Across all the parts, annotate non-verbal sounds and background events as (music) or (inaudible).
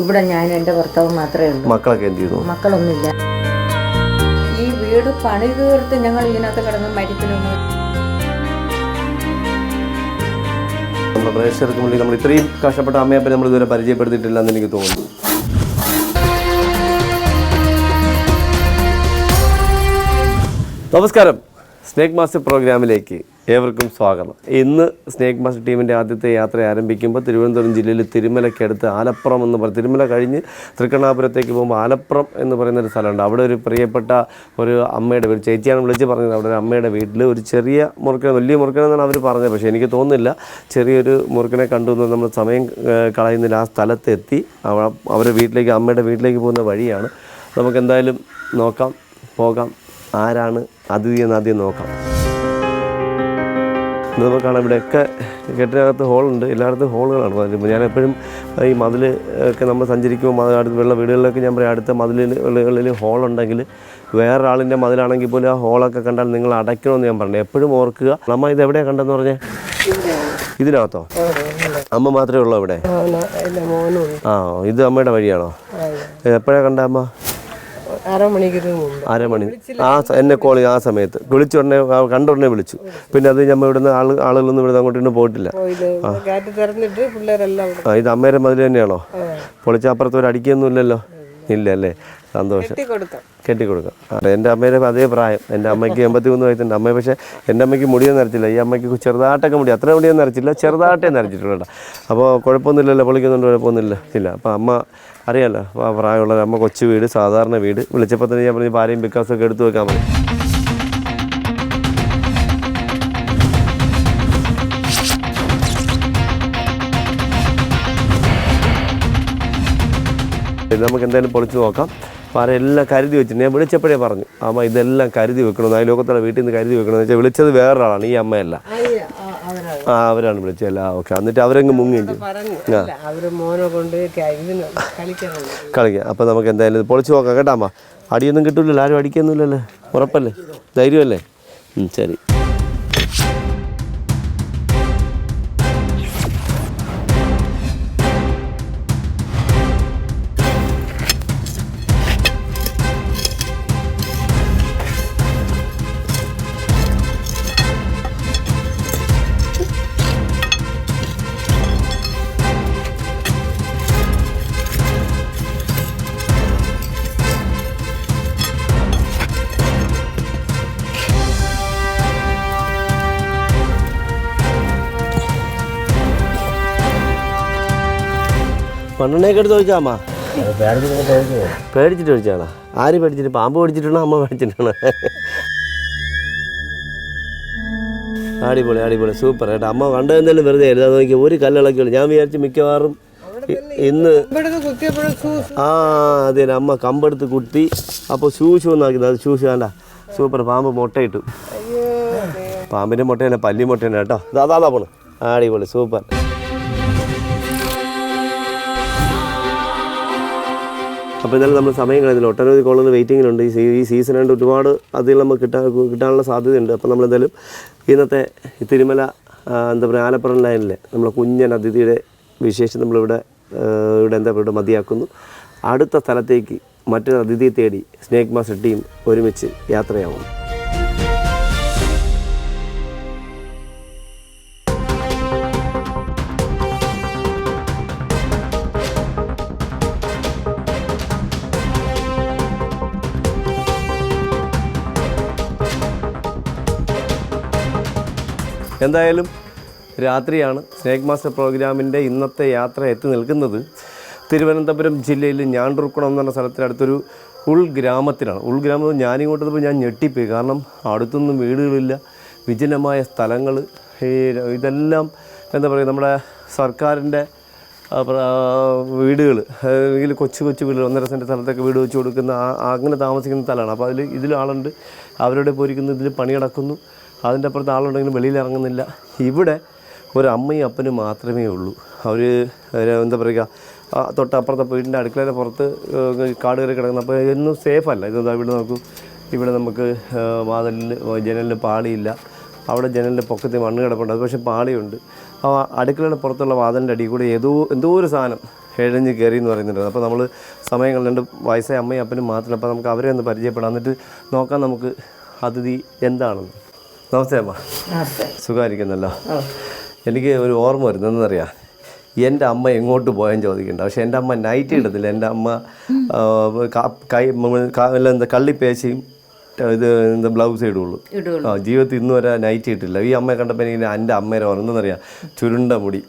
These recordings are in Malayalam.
ഇവിടെ ഞാൻ എന്റെ ഭർത്താവ് മാത്രമേ ഉള്ളൂ. മക്കളൊക്കെ എന്ത് ചെയ്യുന്നു മക്കളൊന്നുമില്ല. ഈ വീട് പണി തീർത്ത് ഞങ്ങൾ ഇതിനകത്ത് കിടന്ന് മരിക്കണമെന്ന് നമ്മുടെ പ്രേക്ഷകർക്ക് മുന്നിൽ നമ്മൾ ഇത്രയും കഷ്ടപ്പെട്ട അമ്മയപ്പനെ നമ്മൾ ഇതുവരെ പരിചയപ്പെടുത്തിയിട്ടില്ല എന്ന് എനിക്ക് തോന്നുന്നു. നമസ്കാരം. സ്നേക് മാസ്റ്റർ പ്രോഗ്രാമിലേക്ക് ഏവർക്കും സ്വാഗതം. ഇന്ന് സ്നേക് മാസ്റ്റർ ടീമിന്റെ ആദ്യത്തെ യാത്ര ആരംഭിക്കുമ്പോൾ തിരുവനന്തപുരം ജില്ലയിൽ തിരുമലയ്ക്കടുത്ത് ആലപ്പുറം എന്ന് പറയും തിരുമല കഴിഞ്ഞ് തൃക്കണ്ണാപുരത്തേക്ക് പോകുമ്പോൾ ആലപ്പുറം എന്ന് പറയുന്ന ഒരു സ്ഥലമുണ്ട്. അവിടെ ഒരു പ്രിയപ്പെട്ട ഒരു അമ്മയുടെ വീട് ചേച്ചിയാണ് വിളിച്ച് പറഞ്ഞത്. അവിടെ ഒരു അമ്മയുടെ വീട്ടിൽ ഒരു ചെറിയ മുറുക്കൻ വലിയ മുറുക്കൻ എന്നാണ് അവർ പറഞ്ഞത്. പക്ഷേ എനിക്ക് തോന്നുന്നില്ല ചെറിയൊരു മുറുക്കനെ കണ്ടു നമ്മൾ സമയം കളയുന്നില്ല. ആ സ്ഥലത്തെത്തി അവ അവരുടെ വീട്ടിലേക്ക് അമ്മയുടെ വീട്ടിലേക്ക് പോകുന്ന വഴിയാണ്. നമുക്ക് എന്തായാലും നോക്കാം പോകാം. ആരാണ് അതിഥി എന്ന് ആദ്യം നോക്കാം. നമുക്ക് കാണാം. ഇവിടെയൊക്കെ കെട്ടിനകത്ത് ഹോളുണ്ട് എല്ലായിടത്തും ഹോളുകളാണ് അതിലിപ്പോൾ ഞാൻ എപ്പോഴും ഈ മതിൽ ഒക്കെ നമ്മൾ സഞ്ചരിക്കുമ്പോൾ മതിൽ അടുത്ത് വെള്ള വീടുകളിലൊക്കെ ഞാൻ പറയാം. അടുത്ത മതിലുകളിൽ ഹോളുണ്ടെങ്കിൽ വേറൊരാളിന്റെ മതിലാണെങ്കിൽ പോലും ആ ഹോളൊക്കെ കണ്ടാൽ നിങ്ങൾ അടയ്ക്കണമെന്ന് ഞാൻ പറഞ്ഞു എപ്പോഴും ഓർക്കുക. നമ്മ ഇത് എവിടെയാണ് കണ്ടെന്ന് പറഞ്ഞേ? ഇതിനകത്തോ? അമ്മ മാത്രമേ ഉള്ളൂ ഇവിടെ? ആ ഇത് അമ്മയുടെ വഴിയാണോ? എപ്പോഴാണ് കണ്ട അമ്മ? അരമണി ആ എന്നെ കോൾ ആ സമയത്ത്. വിളിച്ച ഉടനെ കണ്ട ഉടനെ വിളിച്ചു. പിന്നെ അത് നമ്മൾ ഇവിടുന്ന് ആൾ ആളുകളൊന്നും ഇവിടുന്ന് അങ്ങോട്ട് ഇന്ന് പോയിട്ടില്ല. ആ. ഇത് അമ്മേരെ മതിൽ തന്നെയാണോ? പൊളിച്ച അപ്പുറത്ത് ഒരു അടിക്കൊന്നും ഇല്ലല്ലോ. ഇല്ല അല്ലേ സന്തോഷം. കെട്ടി കൊടുക്കാം കെട്ടിക്കൊടുക്കാം. അതെ എന്റെ അമ്മയുടെ അതേ പ്രായം. എന്റെ അമ്മയ്ക്ക് എൺപത്തി മൂന്ന് വയസ്സുണ്ട്. അമ്മ പക്ഷേ എന്റെ അമ്മയ്ക്ക് മുടിയൊന്നും നരച്ചില്ല ഈ അമ്മയ്ക്ക് ചെറുതായിട്ടൊക്കെ മുടി. അത്ര മുടിയൊന്നും നരച്ചില്ല ചെറുതായിട്ടേ നരച്ചിട്ടുള്ളൂ അപ്പോൾ കുഴപ്പമൊന്നുമില്ലല്ലോ. പൊളിക്കുന്നുണ്ട് കുഴപ്പമൊന്നുമില്ല. ഇല്ല. അപ്പോൾ അമ്മ അപ്പോൾ ആ പ്രായമുള്ള അമ്മ കൊച്ചു വീട് സാധാരണ വീട്. വിളിച്ചപ്പോൾ തന്നെ ഞാൻ പറഞ്ഞു ഭാര്യയും ബിക്കാസൊക്കെ എടുത്തു വെക്കാൻ മതി നമുക്ക് എന്തായാലും പൊളിച്ച് നോക്കാം. പാറ എല്ലാം കരുതി വെച്ചിട്ടുണ്ട്. ഞാൻ വിളിച്ചപ്പോഴേ പറഞ്ഞു അമ്മ ഇതെല്ലാം കരുതി വെക്കണമെന്ന് ആ ലോകത്തുള്ള വീട്ടിൽ നിന്ന് കരുതി വെക്കണമെന്ന് വെച്ചാൽ വിളിച്ചത് വേറൊരാളാണ് ഈ അമ്മയല്ല. ആ അവരാണ് വിളിച്ചത്. അല്ല ഓക്കെ. എന്നിട്ട് അവരങ്ങ് മുങ്ങി കളിക്കാം. അപ്പോൾ നമുക്ക് എന്തായാലും ഇത് പൊളിച്ച് നോക്കാം. കേട്ടാ അമ്മ. അടിയൊന്നും കിട്ടില്ലല്ലോ ആരും അടിക്കൊന്നുമില്ലല്ലോ. ഉറപ്പല്ലേ? ധൈര്യമല്ലേ? ശരി. മണ്ണെണ്ണയൊക്കെ എടുത്ത് ചോദിച്ചാ അമ്മ പേടിച്ചിട്ട് ചോദിച്ചാണോ. ആര് പേടിച്ചിട്ട്? പാമ്പ് പേടിച്ചിട്ടാണോ അമ്മ പേടിച്ചിട്ടാണോ? അടിപൊളി അടിപൊളി. സൂപ്പർ. കേട്ടോ അമ്മ കണ്ടു വെറുതെ വെറുതെ അത് നോക്കി ഒരു കല്ലിളക്കിയുള്ളൂ ഞാൻ വിചാരിച്ചു മിക്കവാറും ഇന്ന് ആ അതെ അമ്മ കമ്പെടുത്ത് കുത്തി അപ്പോൾ ഷൂ ഷൂ എന്നാക്കുന്നത് അത് ഷൂ ഷൂ വേണ്ട. സൂപ്പർ. പാമ്പ് മുട്ടയിട്ടു. അയ്യോ പാമ്പിന്റെ മുട്ടയല്ല പല്ലി മുട്ടയാണ് കേട്ടോ. അതാ അതാ പോണ്. അടിപൊളി. സൂപ്പർ. അപ്പോൾ ഇതെല്ലാം നമ്മൾ സമയം കളയുന്നില്ല. ഒട്ടനവധി കോളുകൾ വെയിറ്റിങ്ങിലുണ്ട് ഈ ഈ സീസൺ ആയിട്ട് ഒരുപാട് അതിൽ നമുക്ക് കിട്ടാൻ കിട്ടാനുള്ള സാധ്യതയുണ്ട്. അപ്പോൾ നമ്മളെന്തായാലും ഇന്നത്തെ തിരുമല എന്താ പറയുക ആലപ്പുറം ലൈനിലെ നമ്മളെ കുഞ്ഞൻ അതിഥിയുടെ വിശേഷം നമ്മളിവിടെ ഇവിടെ എന്താ പറയുക മതിയാക്കുന്നു. അടുത്ത സ്ഥലത്തേക്ക് മറ്റൊരു അതിഥിയെ തേടി സ്നേക് മാസ്റ്റർ ടീം ഒരുമിച്ച് യാത്രയാവും എന്തായാലും രാത്രിയാണ് സ്നേക് മാസ്റ്റർ പ്രോഗ്രാമിന്റെ ഇന്നത്തെ യാത്ര എത്തി നിൽക്കുന്നത്. തിരുവനന്തപുരം ജില്ലയിൽ ഞാണ്ടൂർക്കുളം എന്ന് പറഞ്ഞ സ്ഥലത്തിനടുത്തൊരു ഉൾഗ്രാമത്തിലാണ് ഉൾഗ്രാമത്തിൽ ഞാനിങ്ങോട്ട് ഇപ്പോൾ ഞാൻ ഞെട്ടിപ്പോയി. കാരണം അടുത്തൊന്നും വീടുകളില്ല വിജനമായ സ്ഥലങ്ങൾ ഇതെല്ലാം എന്താ പറയുക നമ്മുടെ സർക്കാരിന്റെ വീടുകൾ അല്ലെങ്കിൽ കൊച്ചു കൊച്ചു വീടുകൾ ഒന്നര സെന്റ് സ്ഥലത്തൊക്കെ വീട് വെച്ച് കൊടുക്കുന്ന അങ്ങനെ താമസിക്കുന്ന സ്ഥലമാണ്. അപ്പോൾ അതിൽ ഇതിൽ ആളുണ്ട്. അവരുടെ പോയിരിക്കുന്നു ഇതിൽ പണി നടക്കുന്നു അതിന്റെ അപ്പുറത്ത് ആളുണ്ടെങ്കിലും വെളിയിൽ ഇറങ്ങുന്നില്ല. ഇവിടെ ഒരു അമ്മയും അപ്പനും മാത്രമേ ഉള്ളൂ. അവർ എന്താ പറയുക തൊട്ടപ്പുറത്തെ വീടിന്റെ അടുക്കളയുടെ പുറത്ത് കാട് കയറി കിടക്കുന്ന അപ്പോൾ ഇതൊന്നും സേഫ് അല്ല. ഇതെന്താ ഇവിടെ നോക്കൂ ഇവിടെ നമുക്ക് വാതിലിൽ ജനലിൽ പാളിയില്ല. അവിടെ ജനലിന്റെ പൊക്കത്തിൽ മണ്ണ് കിടപ്പുണ്ട്. അത് പക്ഷേ പാളിയുണ്ട്. ആ അടുക്കളയുടെ പുറത്തുള്ള വാതിലിന്റെ അടിയിൽ കൂടെ ഏതോ എന്തോ ഒരു സാധനം എഴഞ്ഞ് കയറി എന്ന് പറയുന്നുണ്ട്. അപ്പോൾ നമ്മൾ സമയങ്ങൾ രണ്ട് വയസ്സായ അമ്മയും അപ്പനും മാത്രമല്ല അപ്പോൾ നമുക്ക് അവരെ ഒന്ന് പരിചയപ്പെടാം. എന്നിട്ട് നോക്കാം നമുക്ക് അതിഥി എന്താണെന്ന്. നമസ്തേ അമ്മ. സുഖമായിരിക്കുന്നല്ലോ. എനിക്ക് ഒരു ഓർമ്മ വരുന്നതെന്നറിയാം എന്റെ അമ്മ എങ്ങോട്ട് പോയെന്ന് ചോദിക്കണ്ട. പക്ഷെ എന്റെ അമ്മ നൈറ്റ് ഇടത്തില്ല. എന്റെ അമ്മ കൈ എന്താ കള്ളിപ്പേശയും ഇത് എന്താ ബ്ലൗസ് ഇടുള്ളൂ. ആ ജീവിതത്തിൽ ഇന്ന് വരെ നൈറ്റ് ഇട്ടില്ല ഈ അമ്മയെ കണ്ടപ്പോൾ എനിക്ക് എന്റെ അമ്മേരെ ഓർമ്മെന്നറിയാം ചുരുണ്ട മുടി.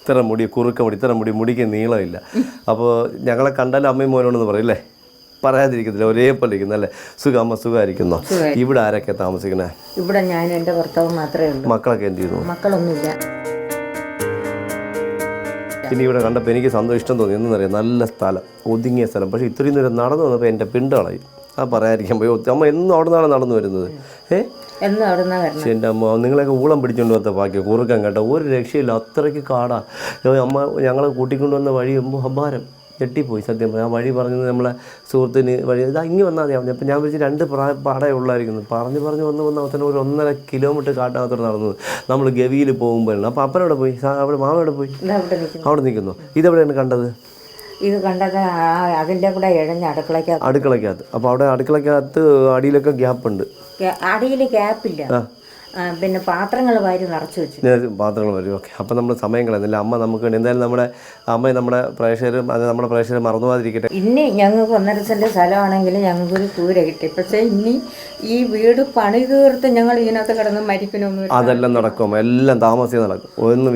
ഇത്ര മുടി കുറുക്ക മുടി ഇത്ര മുടി മുടിക്ക് നീളമില്ല. അപ്പോൾ ഞങ്ങളെ കണ്ടാലും അമ്മയും മോനോണെന്ന് പറയും അല്ലേ? പറയാതിരിക്കത്തില്ല ഒരേപോലെ ഇരിക്കുന്നു അല്ലേ? സുഖം അമ്മ സുഖമായിരിക്കുന്നോ. ഇവിടെ ആരൊക്കെ താമസിക്കണേ? ഇവിടെ ഞാൻ എന്റെ ഭർത്താവ് മാത്രമേ ഉള്ളൂ. മക്കളൊക്കെ എന്ത് ചെയ്യുന്നു? മക്കളൊന്നുമില്ല. ഇനി ഇവിടെ കണ്ടപ്പോൾ എനിക്ക് സന്തോഷം ഇഷ്ടം തോന്നി. എന്നറിയാം നല്ല സ്ഥലം ഒതുങ്ങിയ സ്ഥലം. പക്ഷേ ഇത്രയും നേരം നടന്നു വന്നപ്പോൾ എന്റെ പിണ്ടളായി ആ പറയാതിരിക്കാൻ പോയി അമ്മ എന്നും അവിടെ നിന്നാണ് നടന്നു വരുന്നത്. ഏ? എന്റെ എന്റെ അമ്മ നിങ്ങളെയൊക്കെ ഊളം പിടിച്ചുകൊണ്ട് വന്ന ബാക്കി കുറുക്കാൻ കേട്ടോ. ഒരു രക്ഷയില്ല അത്രയ്ക്ക് കാടാ. അമ്മ ഞങ്ങളെ കൂട്ടിക്കൊണ്ടുവന്ന വഴി അപാരം. ഞെട്ടിപ്പോയി സത്യം പറഞ്ഞു. ആ വഴി പറഞ്ഞത് നമ്മളെ സുഹൃത്തിന് വഴി ഇതാ ഇങ്ങ് വന്നാൽ മതി. അപ്പം ഞാൻ വിളിച്ച് രണ്ട് പ്രാ പാടേ ഉള്ളായിരിക്കുന്നു. പറഞ്ഞ് പറഞ്ഞ് വന്ന് വന്ന് അവസാനം ഒരു ഒന്നര കിലോമീറ്റർ കാട്ടിനകത്തോട് നടന്നത് നമ്മൾ ഗവിയിൽ പോകുമ്പോഴാണ്. അപ്പോൾ അപ്പനവിടെ പോയി? അവിടെ മാമ എവിടെ പോയി? അവിടെ നിൽക്കുന്നു. ഇതെവിടെയാണ് കണ്ടത്? ഇത് കണ്ടത് അതിന്റെ കൂടെ ഇഴഞ്ഞ അടുക്കളയ്ക്കകത്ത്. അടുക്കളയ്ക്കകത്ത്. അപ്പോൾ അവിടെ അടുക്കളയ്ക്കകത്ത് അടിയിലൊക്കെ ഗ്യാപ്പ് ഉണ്ട് അടിയിൽ ഗ്യാപ്പില്ല. ആ, പിന്നെ പാത്രങ്ങൾ വാരി നിറച്ച് വെച്ചു. പാത്രങ്ങൾ വരും ഓക്കെ. അപ്പം നമ്മൾ സമയം കളയുന്നില്ല. അമ്മ നമുക്ക് വേണ്ടി എന്തായാലും നമ്മുടെ അമ്മ നമ്മുടെ പ്രേക്ഷകരും അത് നമ്മുടെ പ്രേക്ഷകർ മറന്നു പോകാതിരിക്കട്ടെ ഇനി ഞങ്ങൾക്ക് ഒന്നര സെന്റ് സ്ഥലമാണെങ്കിൽ ഞങ്ങൾക്കൊരു കൂര കിട്ടി. പക്ഷേ ഇനി ഈ വീട് പണി തീർത്ത് ഞങ്ങൾ ഇതിനകത്ത് കിടന്ന് മരിക്കണമെന്ന് അതെല്ലാം നടക്കും. എല്ലാം താമസിച്ച് നടക്കും. ഒന്നും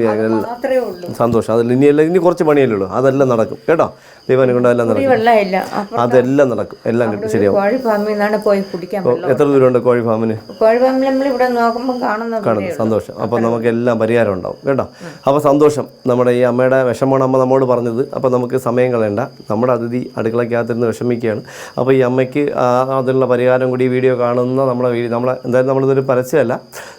മാത്രമേ ഉള്ളൂ. സന്തോഷം. അതിൽ എല്ലാം ഇനി കുറച്ച് പണിയല്ലേ ഉള്ളൂ. അതെല്ലാം നടക്കും. കേട്ടോ? ദൈവനെ കൊണ്ട് എല്ലാം നടക്കും. അതെല്ലാം നടക്കും. എല്ലാം കിട്ടും. ശരിയാവും. കോഴി ഫാമിൽ നിന്നാണ് പോയി കുടിക്കാൻ എത്ര ദൂരമുണ്ട് കോഴി ഫാമിന്? കോഴി ഫാമിൽ നമ്മൾ ഇവിടെ കാണുന്നത് കാണുന്നു സന്തോഷം. അപ്പോൾ നമുക്ക് എല്ലാം പരിഹാരം ഉണ്ടാവും. കേട്ടോ? അപ്പോൾ സന്തോഷം. നമ്മുടെ ഈ അമ്മയുടെ വിഷമമാണ് അമ്മ നമ്മോട് പറഞ്ഞത്. അപ്പോൾ നമുക്ക് സമയം കളയണ്ട. നമ്മുടെ അതിഥി അടുക്കളയ്ക്കകത്തിരുന്ന് വിഷമിക്കുകയാണ്. അപ്പോൾ ഈ അമ്മയ്ക്ക് അതിനുള്ള പരിഹാരം കൂടി വീഡിയോ കാണുന്ന നമ്മുടെ നമ്മളെ എന്തായാലും നമ്മളിതൊരു പരസ്യമല്ല.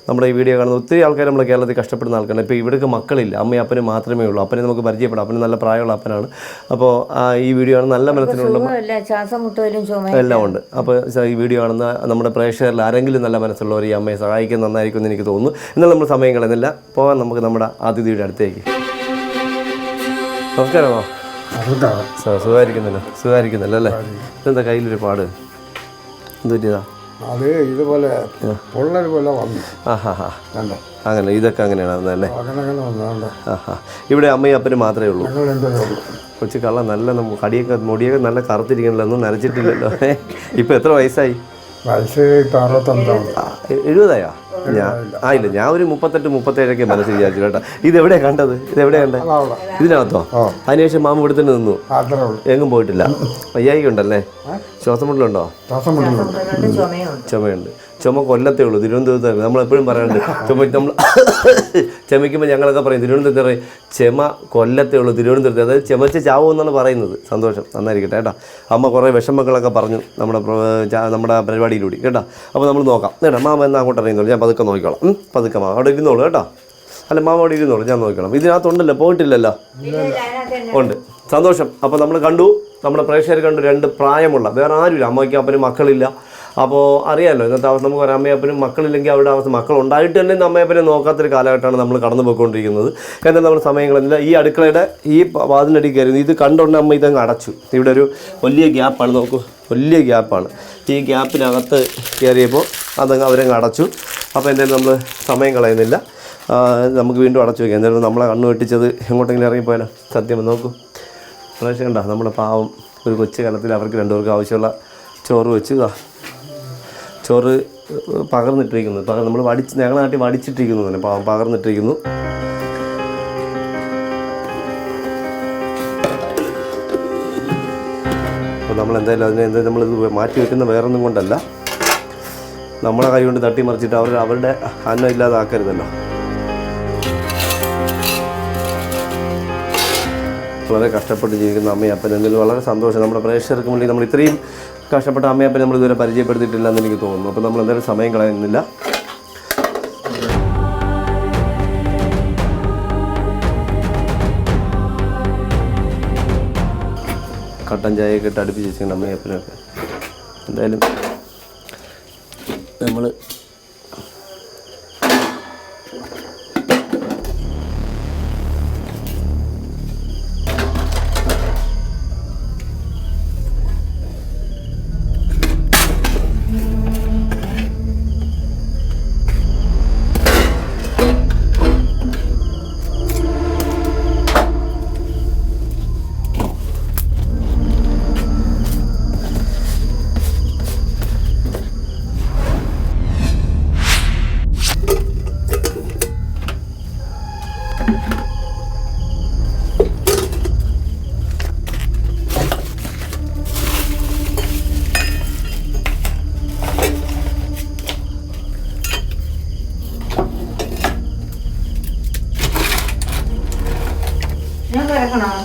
നമ്മുടെ ഈ വീഡിയോ കാണുന്ന ഒത്തിരി ആൾക്കാർ നമ്മുടെ കേരളത്തിൽ കഷ്ടപ്പെടുന്ന ആൾക്കാരാണ്. ഇപ്പോൾ ഇവിടേക്ക് മക്കളില്ല. അമ്മയും അപ്പനും മാത്രമേ ഉള്ളൂ. അപ്പനെ നമുക്ക് പരിചയപ്പെടാം. അപ്പന് നല്ല പ്രായമുള്ള അപ്പനാണ്. അപ്പോൾ ഈ വീഡിയോ ആണ് നല്ല മനസ്സിലുള്ള എല്ലാം ഉണ്ട്. അപ്പോൾ ഈ വീഡിയോ കാണുന്ന നമ്മുടെ പ്രേക്ഷകരിൽ ആരെങ്കിലും നല്ല മനസ്സുള്ളവർ ഈ അമ്മയെ സഹായിക്കാൻ നന്നായിരിക്കും എന്ന് എനിക്ക് തോന്നുന്നു. എന്നാൽ നമ്മൾ സമയം കളയുന്നില്ല. പോകാൻ നമുക്ക് നമ്മുടെ അതിഥിയുടെ അടുത്തേക്ക്. നമസ്കാരമോ സുഖമായിരിക്കുന്നല്ലോ. സുഖമായിരിക്കുന്നല്ലോ അല്ലേ? ഇതെന്താ കയ്യിലൊരു പാട്? എന്ത് പറ്റിയതാ? അത് ഇതുപോലെ പൊള്ളൽ പോലെ വന്നു. അങ്ങനെ ഇതൊക്കെ അങ്ങനെയാണ് അല്ലേ? ഇവിടെ അമ്മയും അപ്പനും മാത്രമേ ഉള്ളൂ. കൊച്ചു കള്ള നല്ല നമുക്ക് കടിയൊക്കെ മുടിയൊക്കെ നല്ല കറുത്തിരിക്കണല്ലോ ഒന്നും നനച്ചിട്ടില്ലല്ലോ. ഇപ്പം എത്ര വയസ്സായി? വയസ്സ് അറുപത്തഞ്ചാണ് എഴുപതായോ? ഞാൻ ആ ഇല്ല ഞാൻ ഒരു മുപ്പത്തെട്ട് മുപ്പത്തേഴൊക്കെ മനസ്സിൽ വിചാരിച്ചു കേട്ടോ. ഇത് എവിടെയാ കണ്ടത്? ഇത് എവിടെയാ കണ്ടത് ഇതിനകത്തോ? അതിനുശേഷം മാമ ഇവിടെ തന്നെ നിന്നു അത്രേ ഉള്ളൂ. എങ്ങും പോയിട്ടില്ല. വയ്യായിക ഉണ്ടല്ലേ? ശ്വാസം മുട്ടലുണ്ടോ? ചുമയുണ്ട്. ചുമ കൊല്ലത്തേ ഉള്ളൂ. തിരുവനന്തപുരത്ത് നമ്മൾ എപ്പോഴും പറയാറുണ്ട് ചുമ നമ്മൾ (coughs) ചുമയ്ക്കുമ്പോൾ ഞങ്ങളൊക്കെ പറയും തിരുവനന്തപുരത്ത് പറയും ചുമ കൊല്ലത്തേ ഉള്ളൂ തിരുവനന്തപുരത്ത്. അതായത് ചുമച്ച് ചാവും എന്നാണ് പറയുന്നത്. സന്തോഷം. നന്നായിരിക്കട്ടെ കേട്ടോ. അമ്മ കുറേ വിഷമങ്ങളൊക്കെ പറഞ്ഞു നമ്മുടെ നമ്മുടെ പരിപാടിയിലൂടെ കേട്ടോ. അപ്പോൾ നമ്മൾ നോക്കാം. കേട്ടോ മാമ എന്നാ അങ്ങോട്ട് അറിയുന്നുള്ളൂ ഞാൻ പതുക്കെ നോക്കിക്കോളാം. പതുക്കെ മാമ അവിടെ ഇരുന്നോളൂ കേട്ടോ. അല്ല മാമ അവിടെ ഇരുന്നോളൂ. ഞാൻ നോക്കണം ഇതിനകത്തുണ്ടല്ലോ പോയിട്ടില്ലല്ലോ? ഉണ്ട്. സന്തോഷം. അപ്പോൾ നമ്മൾ കണ്ടു. നമ്മുടെ പ്രേക്ഷകർ കണ്ടു രണ്ട് പ്രായമുള്ള വേറെ ആരുമില്ല. അമ്മയ്ക്ക് അപ്പനും മക്കളില്ല. അപ്പോൾ അറിയാമല്ലോ ഇന്നത്തെ അവസ്ഥ നമുക്ക് ഒരമ്മയപ്പനും മക്കളില്ലെങ്കിൽ അവരുടെ അവസ്ഥ മക്കൾ ഉണ്ടായിട്ട് തന്നെ അമ്മയപ്പനെ നോക്കാത്തൊരു കാലഘട്ടമാണ് നമ്മൾ കടന്നു പോയിക്കൊണ്ടിരിക്കുന്നത്. എന്നാൽ നമ്മൾ സമയങ്ങളില്ല. ഈ അടുക്കളയുടെ ഈ വാതിലടി കയറി ഇത് കണ്ടുകൊണ്ട് അമ്മ ഇതങ്ങ് അടച്ചു. ഇവിടെ ഒരു വലിയ ഗ്യാപ്പാണ് നോക്കൂ. വലിയ ഗ്യാപ്പാണ്. ഈ ഗ്യാപ്പിനകത്ത് കയറിയപ്പോൾ അതങ്ങ് അവരങ്ങ് അടച്ചു. അപ്പോൾ എന്തായാലും നമ്മൾ സമയം കളയുന്നില്ല. നമുക്ക് വീണ്ടും അടച്ചു വയ്ക്കാം. എന്തായാലും നമ്മളെ കണ്ണു വെട്ടിച്ചത് എങ്ങോട്ടെങ്കിലും ഇറങ്ങിപ്പോയാലോ? സത്യം നോക്കൂ. പ്രാവശ്യം കണ്ട നമ്മുടെ പാവം ഒരു കൊച്ചു കാലത്തിൽ അവർക്ക് രണ്ടുപേർക്കും ആവശ്യമുള്ള ചോറ് വെച്ച് ചോറ് പകർന്നിട്ടിരിക്കുന്നത്. പകർ നമ്മൾ വടിച്ച് ഞങ്ങളുടെ നാട്ടിൽ വടിച്ചിട്ടിരിക്കുന്നു തന്നെ. പകർന്നിട്ടിരിക്കുന്നു. അപ്പോൾ നമ്മൾ എന്തായാലും അതിനെ എന്തായാലും നമ്മളിത് മാറ്റി വെക്കുന്ന വേറൊന്നും കൊണ്ടല്ല. നമ്മളെ കൈ കൊണ്ട് തട്ടി മറിച്ചിട്ട് അവർ അവരുടെ അന്നം ഇല്ലാതാക്കരുതല്ലോ. വളരെ കഷ്ടപ്പെട്ട് ജീവിക്കുന്ന അമ്മയും അപ്പനും എന്തെങ്കിലും വളരെ സന്തോഷം. നമ്മുടെ പ്രേക്ഷകർക്ക് വേണ്ടി നമ്മൾ ഇത്രയും കഷ്ടപ്പെട്ട അമ്മയപ്പനെ നമ്മൾ ഇതുവരെ പരിചയപ്പെടുത്തിയിട്ടില്ല എന്ന് എനിക്ക് തോന്നുന്നു. അപ്പോൾ നമ്മൾ എന്തായാലും സമയം കളയുന്നില്ല. കട്ടൻ ചായയൊക്കെ ഇട്ട് അടുപ്പിച്ച് വെച്ചിട്ടുണ്ട് അമ്മയപ്പനൊക്കെ എന്തായാലും നമ്മൾ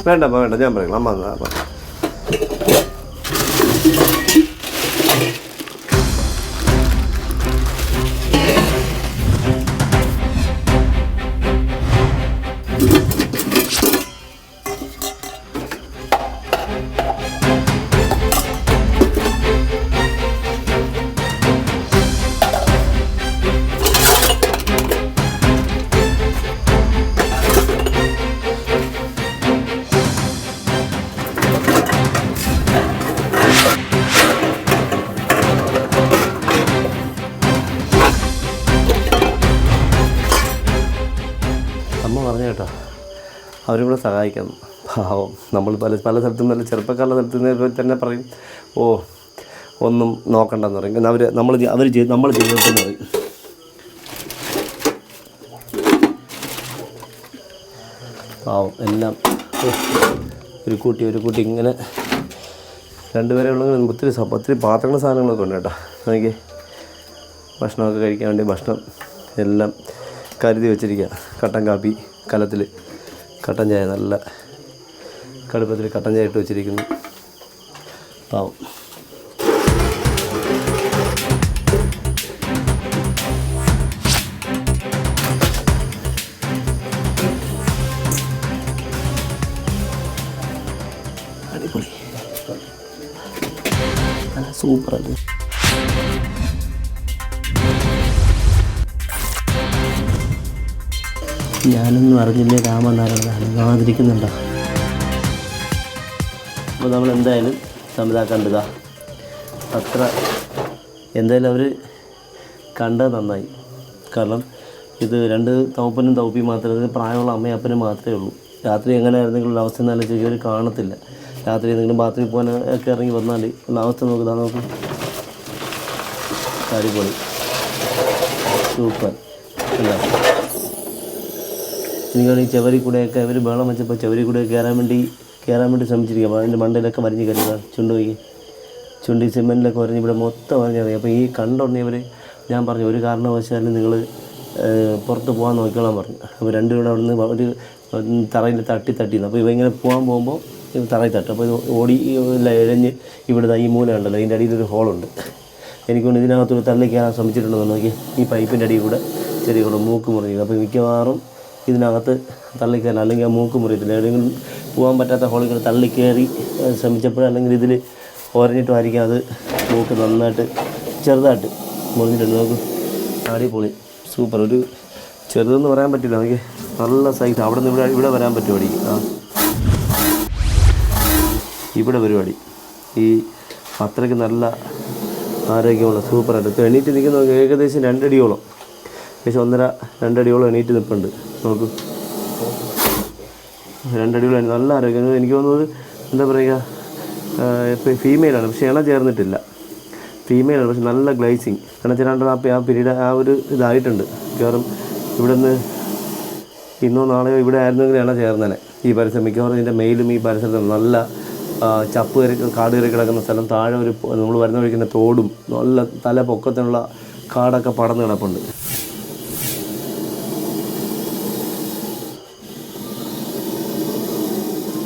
വേണ്ട വേണ്ട ഞാൻ പറയാം. അമ്മ അമ്മ പറഞ്ഞു കേട്ടോ അവരും കൂടെ സഹായിക്കാം പാവം നമ്മൾ പല പല സ്ഥലത്തും നല്ല ചെറുപ്പക്കാരുടെ സ്ഥലത്ത് തന്നെ പറയും ഓ ഒന്നും നോക്കണ്ടെന്ന് പറയും. അവർ നമ്മൾ അവർ നമ്മൾ ചെയ്തതെന്ന് പറയും. പാവം എല്ലാം ഒരു കൂട്ടി ഒരു കൂട്ടി ഇങ്ങനെ രണ്ടുപേരെ ഉള്ളെങ്കിൽ ഒത്തിരി ഒത്തിരി പാത്രങ്ങളും സാധനങ്ങളൊക്കെ ഉണ്ട് കേട്ടോ. എനിക്ക് ഭക്ഷണമൊക്കെ കഴിക്കാൻ വേണ്ടി ഭക്ഷണം എല്ലാം കരുതി വെച്ചിരിക്കുക കട്ടൻ കാപ്പി കലത്തിൽ കട്ടൻ ചായ നല്ല കടുപ്പത്തിൽ കട്ടൻ ചായ ഇട്ട് വെച്ചിരിക്കുന്നു. പാവം. അടിപൊളി. സൂപ്പറല്ലേ? ഞാനൊന്നും അറിഞ്ഞില്ലേ രാമനാരായണ അനങ്ങാതിരിക്കുന്നുണ്ടോ അപ്പോൾ നമ്മൾ എന്തായാലും സമിതാക്കണ്ടതാ അത്ര എന്തായാലും അവർ കണ്ടത് നന്നായി. കാരണം ഇത് രണ്ട് തൗപ്പനും തൗപ്പി മാത്രമേ പ്രായമുള്ള അമ്മയും അപ്പനും മാത്രമേ ഉള്ളൂ. രാത്രി എങ്ങനെ ആയിരുന്നെങ്കിലും അവസ്ഥ എന്നാലും അവർ കാണത്തില്ല. രാത്രി എന്തെങ്കിലും ബാത്റൂമിൽ പോകാൻ ഒക്കെ ഇറങ്ങി വന്നാൽ ഉള്ള അവസ്ഥ നോക്കുക നോക്ക്. അടിപൊളി. സൂപ്പർ. അല്ല? ഈ ചെവരി കൂടെയൊക്കെ അവർ വെള്ളം വെച്ചപ്പോൾ ചവരി കൂടെ കയറാൻ വേണ്ടി കയറാൻ വേണ്ടി ശ്രമിച്ചിരിക്കുക. അപ്പോൾ അതിന്റെ മണ്ടയിലൊക്കെ വരിഞ്ഞ് കയറിയതാ ചുണ്ടുപോയി ചുണ്ടി സിമെന്റിലൊക്കെ വരഞ്ഞ് ഇവിടെ മൊത്തം വരഞ്ഞറിയാം. അപ്പോൾ ഈ കണ്ടുടനെയവർ ഞാൻ പറഞ്ഞു ഒരു കാരണവശാലും നിങ്ങൾ പുറത്ത് പോകാൻ നോക്കിക്കോളാൻ പറഞ്ഞു. അപ്പോൾ രണ്ടുപേരും അവിടെ നിന്ന് ഒരു തറയിൽ തട്ടി തട്ടിയിരുന്നു അപ്പോൾ ഇവ ഇങ്ങനെ പോകാൻ പോകുമ്പോൾ ഇവ തറയിൽ തട്ടും. അപ്പോൾ ഇത് ഓടി ഇഴഞ്ഞ് ഇവിടെ ഈ മൂല ഉണ്ടല്ലോ അതിന്റെ അടിയിലൊരു ഹോളുണ്ട്. എനിക്കൊണ്ട് ഇതിനകത്തൊരു തള്ളി കയറാൻ ശ്രമിച്ചിട്ടുണ്ടെന്ന് നോക്കി ഈ പൈപ്പിന്റെ അടിയിൽ കൂടെ ചെറിയ മൂക്ക് മുറിഞ്ഞു അപ്പോൾ മിക്കവാറും ഇതിനകത്ത് തള്ളിക്കയറാൻ അല്ലെങ്കിൽ ആ മൂക്ക് മുറിയത്തില്ല. എവിടെയെങ്കിലും പോകാൻ പറ്റാത്ത ഹോളിൽ കൂടെ തള്ളി കയറി ഏഹ്, ശ്രമിച്ചപ്പോൾ അല്ലെങ്കിൽ ഇതിൽ ഓരഞ്ഞിട്ടുമായിരിക്കും അത് മൂക്ക് നന്നായിട്ട് ചെറുതായിട്ട് മുറിഞ്ഞിട്ടുണ്ട്. നോക്ക്. അടിപൊളി. സൂപ്പർ. ഒരു ചെറുതെന്ന് പറയാൻ പറ്റില്ല. നമുക്ക് നല്ല സൈസ് അവിടെ നിന്ന് ഇവിടെ ഇവിടെ വരാൻ പറ്റും അടി. ആ. ഇവിടെ പരിപാടി ഈ അത്രയ്ക്ക് നല്ല ആരോഗ്യമുള്ള സൂപ്പറായിട്ട്. എണീറ്റ് നിൽക്കുന്ന ഏകദേശം രണ്ടടിയോളം. ഏകദേശം ഒന്നര രണ്ടടിയോളം എണീറ്റ് നിൽപ്പുണ്ട്. നോക്കൂ. രണ്ടടിപൊളി നല്ല ആരോഗ്യം. എനിക്ക് തോന്നുന്നത് എന്താ പറയുക ഫീമെയിലാണ് പക്ഷേ ഇണ ചേർന്നിട്ടില്ല. ഫീമെയിലാണ് പക്ഷെ നല്ല ഗ്ലൈസിങ് കാരണം ചേരാണ്ട് ആ ആ പീരീഡ് ആ ഒരു ഇതായിട്ടുണ്ട്. മിക്കവാറും ഇവിടെ നിന്ന് ഇന്നോ നാളെയോ ഇവിടെ ആയിരുന്നെങ്കിൽ ഇണ ചേർന്നേനെ. ഈ പരിസരം മിക്കവാറും ഇതിന്റെ മെയിലും ഈ പരിസരത്തും നല്ല ചപ്പ് കയറി കാട് കയറി കിടക്കുന്ന സ്ഥലം. താഴെ ഒരു നമ്മൾ വരുന്ന വഴിക്കുന്ന തോടും. നല്ല തല പൊക്കത്തിനുള്ള കാടൊക്കെ പടന്ന് കിടപ്പുണ്ട്.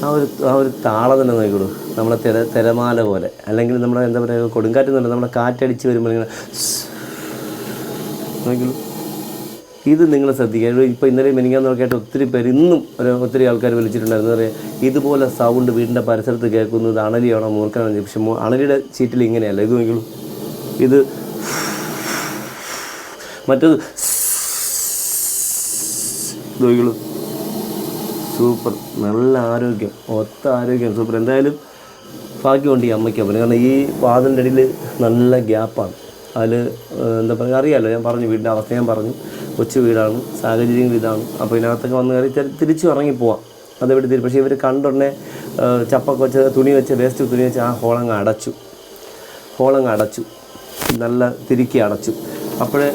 ആ ഒരു ആ ഒരു താളം തന്നെ നോക്കിക്കോളൂ നമ്മളെ തിര തിരമാല പോലെ. അല്ലെങ്കിൽ നമ്മുടെ എന്താ പറയുക കൊടുങ്കാറ്റ് എന്ന് നമ്മളെ കാറ്റടിച്ച് വരുമ്പോൾ ഇങ്ങനെ (sniffs) നോക്കിക്കോളൂ ഇത് നിങ്ങൾ ശ്രദ്ധിക്കുക. ഇപ്പോൾ ഇന്നലെ മെനിങ്ങാന്ന് നോക്കിയിട്ട് ഒത്തിരി പേര് ഇന്നും ഒരു ഒത്തിരി ആൾക്കാർ വിളിച്ചിട്ടുണ്ടായിരുന്നു. പറയുക ഇതുപോലെ സൗണ്ട് വീടിന്റെ പരിസരത്ത് കേൾക്കുന്നത് അണലിയാണോ മൂർഖനാണോ പക്ഷെ അണലിയുടെ ചീറ്റിൽ ഇങ്ങനെയല്ല. ഇത് നോക്കിക്കോളൂ ഇത് (sniffs) മറ്റത് (sniffs) നോക്കിയുള്ളൂ സൂപ്പർ നല്ല ആരോഗ്യം ഒത്ത ആരോഗ്യം സൂപ്പർ. എന്തായാലും ഭാഗ്യമുണ്ട് ഈ അമ്മയ്ക്ക് അപ്പം കാരണം ഈ വാതിലിന്റെ ഇടയിൽ നല്ല ഗ്യാപ്പാണ് അതിൽ എന്താ പറയുക അറിയാമല്ലോ ഞാൻ പറഞ്ഞു വീടിന്റെ അവസ്ഥ ഞാൻ പറഞ്ഞു. കൊച്ചു വീടാണ് സാഹചര്യങ്ങൾ ഇതാണ്. അപ്പോൾ ഇതിനകത്തൊക്കെ വന്ന് കയറി തിരിച്ചു ഇറങ്ങിപ്പോവാം അതെവിടെ തിരി? പക്ഷേ ഇവർ കണ്ടുടനെ ചപ്പൊക്കെ വെച്ച് തുണി വെച്ച് വേസ്റ്റ് തുണി വെച്ച് ആ ഹോളങ്ങ് അടച്ചു. ഹോളങ്ങ് അടച്ചു. നല്ല തിരുക്കി അടച്ചു. അപ്പോഴേ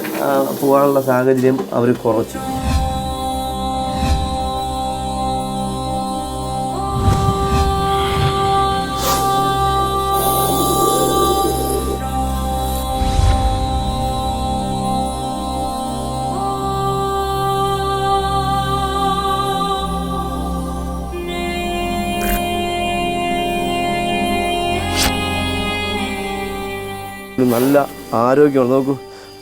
പോകാനുള്ള സാഹചര്യം അവർ കുറച്ചു. നല്ല ആരോഗ്യമാണ് നോക്കൂ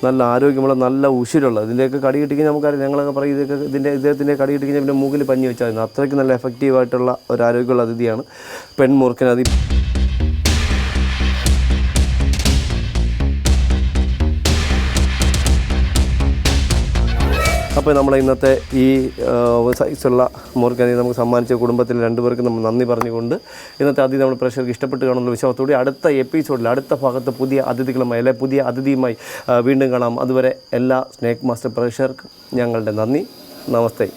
നല്ല ആരോഗ്യമുള്ള നല്ല ഉശിരുള്ള. ഇതിന്റെയൊക്കെ കടി കിട്ടിക്കഴിഞ്ഞാൽ നമുക്കറിയാം ഞങ്ങളൊക്കെ പറയും ഇതൊക്കെ ഇതിന്റെ ഇദ്ദേഹത്തിന്റെ കടി കിട്ടിക്കഴിഞ്ഞാൽ പിന്നെ മൂക്കിൽ പഞ്ഞി വെച്ചാൽ അത്രയ്ക്ക് നല്ല എഫക്റ്റീവായിട്ടുള്ള ഒരു ആരോഗ്യമുള്ള അതിഥിയാണ് പെൺമൂർഖനതി അപ്പോൾ നമ്മൾ ഇന്നത്തെ ഈ സൈസുള്ള മുറുക്കനെ നമുക്ക് സമ്മാനിച്ച കുടുംബത്തിൽ രണ്ടുപേർക്കും നമ്മൾ നന്ദി പറഞ്ഞുകൊണ്ട് ഇന്നത്തെ അതിഥി നമ്മൾ പ്രേക്ഷകർക്ക് ഇഷ്ടപ്പെട്ട് കാണുന്ന വിശ്വാസത്തോടെ അടുത്ത എപ്പിസോഡിൽ അടുത്ത ഭാഗത്ത് പുതിയ അതിഥികളുമായി അല്ലെ പുതിയ അതിഥിയുമായി വീണ്ടും കാണാം. അതുവരെ എല്ലാ സ്നേക്ക് മാസ്റ്റർ പ്രേക്ഷകർക്കും ഞങ്ങളുടെ നന്ദി. നമസ്തേ.